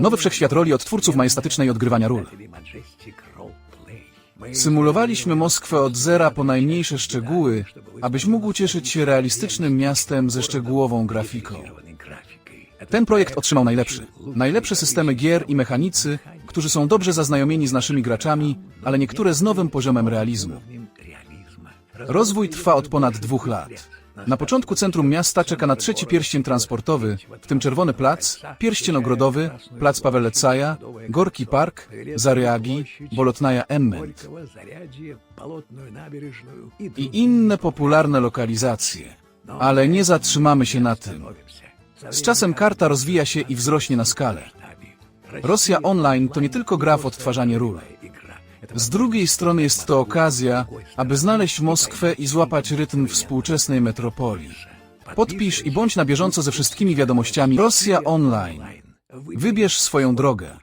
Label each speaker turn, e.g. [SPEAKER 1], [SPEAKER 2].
[SPEAKER 1] Nowy wszechświat roli od twórców majestatycznej odgrywania ról. Symulowaliśmy Moskwę od zera po najmniejsze szczegóły, abyś mógł cieszyć się realistycznym miastem ze szczegółową grafiką. Ten projekt otrzymał najlepszy. Najlepsze systemy gier i mechanicy, którzy są dobrze zaznajomieni z naszymi graczami, ale niektóre z nowym poziomem realizmu. Rozwój trwa od ponad dwóch lat. Na początku centrum miasta czeka na trzeci pierścień transportowy, w tym Czerwony Plac, Pierścień Ogrodowy, Plac Pawelecaja, Gorki Park, Zaryagi, Bolotnaja Emment i inne popularne lokalizacje. Ale nie zatrzymamy się na tym. Z czasem karta rozwija się i wzrośnie na skalę. Rosja Online to nie tylko gra w odtwarzanie ról. Z drugiej strony jest to okazja, aby znaleźć Moskwę i złapać rytm współczesnej metropolii. Podpisz i bądź na bieżąco ze wszystkimi wiadomościami Rosja Online. Wybierz swoją drogę.